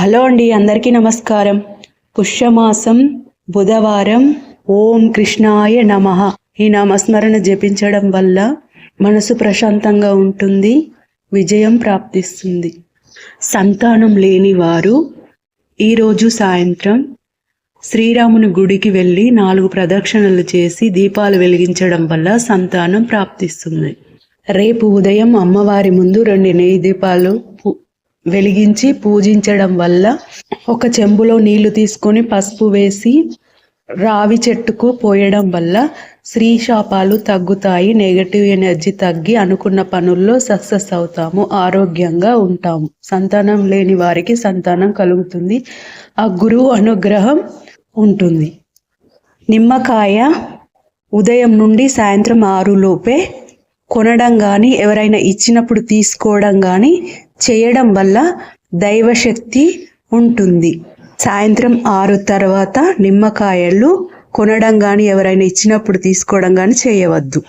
Hello అండి అందరికీ నమస్కారం. పుష్యమాసం బుధవారం. ఓం కృష్ణాయ నమ. ఈ నామస్మరణ జపించడం వల్ల మనసు ప్రశాంతంగా ఉంటుంది విజయం ప్రాప్తిస్తుంది. సంతానం లేని వారు ఈరోజు సాయంత్రం శ్రీరాముని గుడికి వెళ్ళి నాలుగు ప్రదక్షిణలు చేసి దీపాలు వెలిగించడం వల్ల సంతానం ప్రాప్తిస్తుంది. రేపు ఉదయం అమ్మవారి ముందు రెండు నెయ్యి దీపాలు వెలిగించి పూజించడం వల్ల ఒక చెంబులో నీళ్ళు తీసుకొని పసుపు వేసి రావి చెట్టుకు పోయడం వల్ల స్త్రీ శాపాలు తగ్గుతాయి నెగటివ్ ఎనర్జీ తగ్గి అనుకున్న పనుల్లో సక్సెస్ అవుతాము ఆరోగ్యంగా ఉంటాము. సంతానం లేని వారికి సంతానం కలుగుతుంది ఆ గురువు అనుగ్రహం ఉంటుంది. నిమ్మకాయ ఉదయం నుండి సాయంత్రం ఆరు లోపే కొనడం కానీ ఎవరైనా ఇచ్చినప్పుడు తీసుకోవడం కానీ చేయడం వల్ల దైవశక్తి ఉంటుంది. సాయంత్రం ఆరు తర్వాత నిమ్మకాయలు కొనడం కానీ ఎవరైనా ఇచ్చినప్పుడు తీసుకోవడం కానీ చేయవద్దు.